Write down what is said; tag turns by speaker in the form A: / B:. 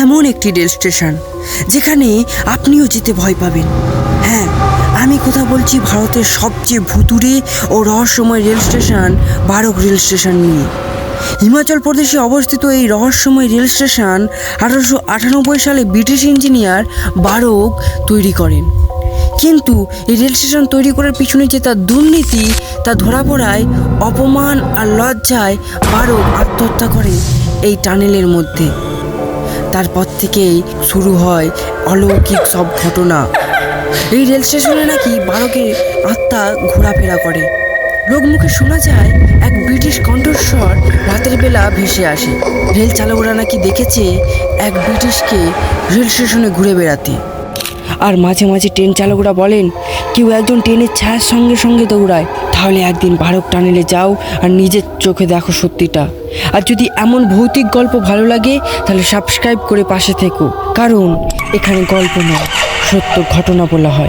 A: এমন একটি rail station, যেখানে আপনিও যেতে ভয় পাবেন। হ্যাঁ আমি কথা বলছি ভারতের সবচেয়ে ভুতুরে ও রহস্যময় rail station Barog rail station নিয়ে। হিমাচল প্রদেশে অবস্থিত এই রহস্যময় রেল স্টেশন আঠারোশো আটানব্বই সালে ব্রিটিশ ইঞ্জিনিয়ার বারক তৈরি করেন। কিন্তু এই রেল স্টেশন তৈরি করার পিছনে যে তার দুর্নীতি, তা ধরা পড়ায় অপমান আর লজ্জায় বারক আত্মহত্যা করে এই টানেলের মধ্যে। তারপর থেকেই শুরু হয় অলৌকিক সব ঘটনা। এই রেল স্টেশনে নাকি বারকের আত্মা ঘোরাফেরা করে। লোকমুখে শোনা যায়, এক ব্রিটিশ কণ্ঠস্বর রাতের বেলা ভেসে আসে। রেল চালকরা নাকি দেখেছে এক ব্রিটিশকে রেল স্টেশনে ঘুরে বেড়াতে। আর মাঝে মাঝে ট্রেন চালকরা বলেন কেউ একজন ট্রেনের ছায়ার সঙ্গে সঙ্গে দৌড়ায়। তাহলে একদিন ভারত টানেলে যাও আর নিজের চোখে দেখো সত্যিটা। আর যদি এমন ভৌতিক গল্প ভালো লাগে, তাহলে সাবস্ক্রাইব করে পাশে থেকো। কারণ এখানে গল্প নয়, সত্য ঘটনা বলা হয়।